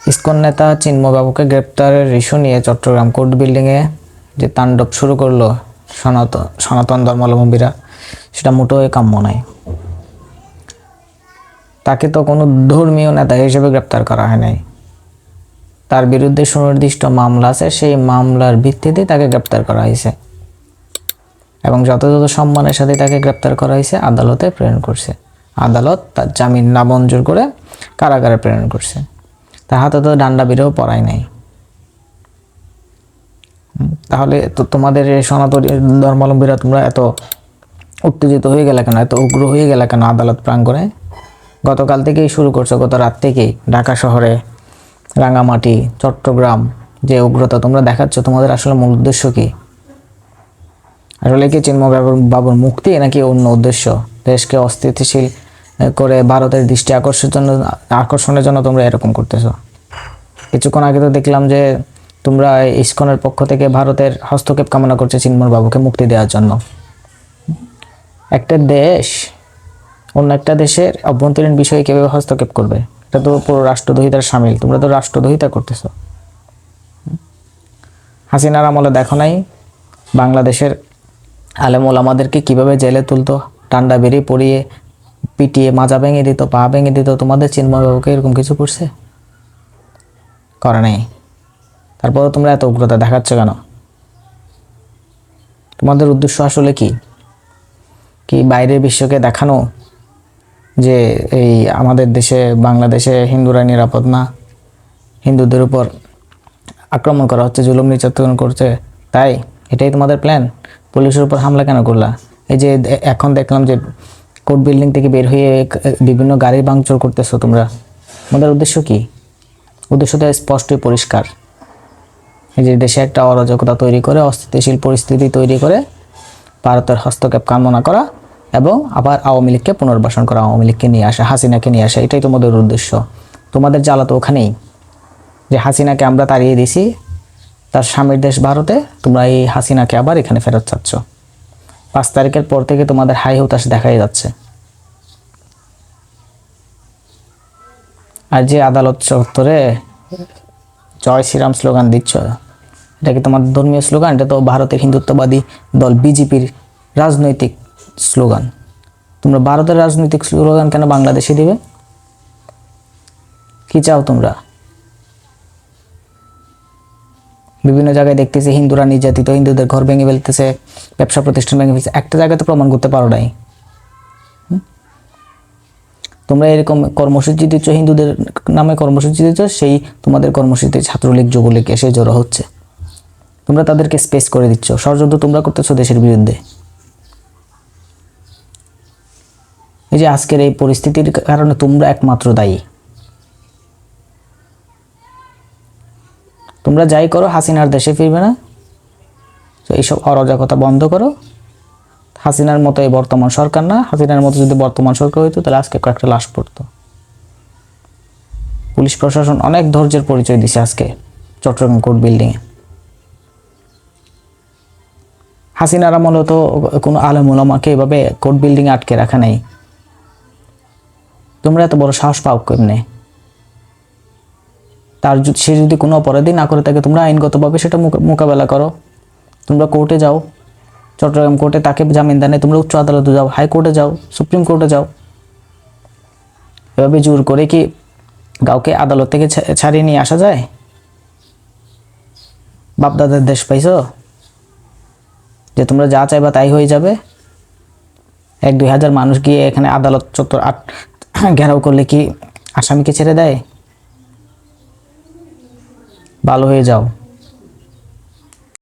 ISKCON নেতা চিন্ময়বাবুকে গ্রেপ্তারের issue নিয়ে চট্টগ্রাম কোর্ট বিল্ডিংয়ে যে তাণ্ডব শুরু করল সনাতন সনাতন ধর্মাবলম্বীরা, সেটা মোটেও কাম্য নয়। তাকে তো কোনো ধর্মীয় নেতা হিসেবে গ্রেপ্তার করা হয় নাই। তার বিরুদ্ধে সুনির্দিষ্ট মামলা আছে, সেই মামলার ভিত্তিতে তাকে গ্রেপ্তার করা হয়েছে। এবং যথাযথ সম্মানের সাথে তাকে গ্রেপ্তার করা হয়েছে, আদালতে প্রেরণ করছে। আদালত তার জামিন নামঞ্জুর করে কারাগারে প্রেরণ করছে। তার হাতে তো ডান্ডা বিরেও পড়ায় নাই। তাহলে তো তোমাদের সনাতনী ধর্মাবলম্বীরা তোমরা এত উত্তেজিত হয়ে গেলে কেন? এত উগ্র হয়ে গেলে কেন আদালত প্রাঙ্গণে? গতকাল থেকেই শুরু করছ, গত রাত থেকেই। ঢাকা শহরে রাঙামাটি, চট্টগ্রাম যে উগ্রতা তোমরা দেখাচ্ছ, তোমাদের আসলে মূল উদ্দেশ্য কি? আসলে কি চিন্ময় বাবুর- মুক্তি নাকি অন্য উদ্দেশ্য? দেশকে অস্থিতিশীল করে ভারতের দৃষ্টি আকর্ষণের জন্য আকর্ষণের জন্য তোমরা এরকম করতেছো। কিছুক্ষণ আগে তো দেখলাম যে তোমরা ইসকনের পক্ষ থেকে ভারতের হস্তক্ষেপ কামনা করছে চিন্ময় বাবুকে মুক্তি দেওয়ার জন্য। একটা দেশ অন্য একটা দেশের অভ্যন্তরীণ বিষয়ে কীভাবে হস্তক্ষেপ করবে? এটা তো পুরো রাষ্ট্রদ্রোহিতার সামিল, তোমরা তো রাষ্ট্রদ্রোহিতা করতেছ। হাসিনার আমলে দেখো নাই, বাংলাদেশের আলেম আমাদেরকে কীভাবে জেলে তুলতো ঠান্ডা বেরিয়ে পড়িয়ে পিটিয়ে মাজা ভেঙে দিত, পা ভেঙে দিত, তোমাদের চিন্ময় বাবুকে এরকম কিছু করছে? করে নাই। তারপরে তোমরা এত উগ্রতা দেখাচ্ছ কেন? তোমাদের উদ্দেশ্য আসলে কি? কি বাইরের বিশ্বকে দেখানো যে এই আমাদের দেশে, বাংলাদেশে হিন্দুরা নিরাপদ না? হিন্দুদের উপর আক্রমণ করা হচ্ছে, জুলুম নির্যাতন করছে। তাই এটাই তোমাদের প্ল্যান পুলিশের উপর হামলা কেন করলা? এই যে এখন দেখলাম যে কোর্ট বিল্ডিং থেকে বের হয়ে বিভিন্ন গাড়ি ভাঙচুর করতেছো তোমরা। তোমাদের উদ্দেশ্য কি? উদ্দেশ্যটা স্পষ্টই পরিষ্কার। যে দেশে একটা অরাজকতা তৈরি করে, অস্থিতিশীল পরিস্থিতি তৈরি করে, ভারতের হস্তক্ষেপ কামনা করা এবং আবার আওয়ামী লীগকে পুনর্বাসন করা, আওয়ামী লীগকে নিয়ে আসা, হাসিনাকে নিয়ে আসা, এটাই তোমাদের উদ্দেশ্য। তোমাদের জ্বালা তো ওখানেই। যে হাসিনাকে আমরা তাড়িয়ে দিছি, তার স্বামীর দেশ ভারতে, তোমরা এই হাসিনাকে আবার এখানে ফেরত চাচ্ছ। পাঁচ তারিখের পর থেকে তোমাদের হাই হুতাশ দেখাই যাচ্ছে। আর যে আদালত চত্বরে জয় শ্রীরাম স্লোগান দিচ্ছ, এটা কি তোমার ধর্মীয় স্লোগান? এটা তো ভারতের হিন্দুত্ববাদী দল বিজেপির রাজনৈতিক স্লোগান। তোমরা ভারতের রাজনৈতিক স্লোগান কেন বাংলাদেশে দিবে? কি চাও তোমরা? বিভিন্ন জায়গায় দেখতেছি হিন্দুরা নির্যাতিত, হিন্দুদের ঘর ভেঙে ফেলতেছে, ব্যবসা প্রতিষ্ঠান ভেঙে ফেলতেছে। একটা জায়গায় তো প্রমাণ করতে পারো নাই। তোমরা এরকম কর্মসূচি দিচ্ছ, হিন্দুদের নামে কর্মসূচি দিচ্ছ, সেই তোমাদের কর্মসূচিতে ছাত্রলীগ, যুবলীগ এসে জড়ো হচ্ছে। তোমরা তাদেরকে স্পেস করে দিচ্ছ। ষড়যন্ত্র তোমরা করতেছো দেশের বিরুদ্ধে। এই যে আজকের এই পরিস্থিতির কারণে তোমরা একমাত্র দায়ী। তোমরা যাই করো, হাসিনার দেশে ফিরবে না। তো এইসব অরাজকতা বন্ধ করো। হাসিনার মতো এই বর্তমান সরকার না। হাসিনার মতো যদি বর্তমান সরকার হইতো, তাহলে আজকে কয়েকটা লাশ পড়তো। পুলিশ প্রশাসন অনেক ধৈর্যের পরিচয় দিছে আজকে চট্টগ্রাম কোর্ট বিল্ডিংয়ে। হাসিনার আমলে তো কোনো আলেম ওলামাকে এভাবে কোর্ট বিল্ডিংয়ে আটকে রাখা নাই। তোমরা এত বড় সাহস পাও কেমনে? তার সে যদি কোনো অপরাধী না করে থাকে তোমরা আইনগতভাবে সেটা মোকাবেলা করো। তোমরা কোর্টে যাও। চট্টগ্রাম কোর্টে তাকে জামিন দেয় তোমরা উচ্চ আদালতে যাও হাইকোর্টে যাও, সুপ্রিম কোর্টে যাও। এভাবে জোর করে কি কাউকে আদালত থেকে ছাড়িয়ে নিয়ে আসা যায়? বাপদাদার দেশ পাইছো? যে তোমরা যা চাইবা তাই হয়ে যাবে। এক দুই হাজার মানুষ গিয়ে এখানে আদালত চত্বর আট ঘেরাও করলে কি আসামিকে ছেড়ে দেয়? ভালো হয়ে যাও।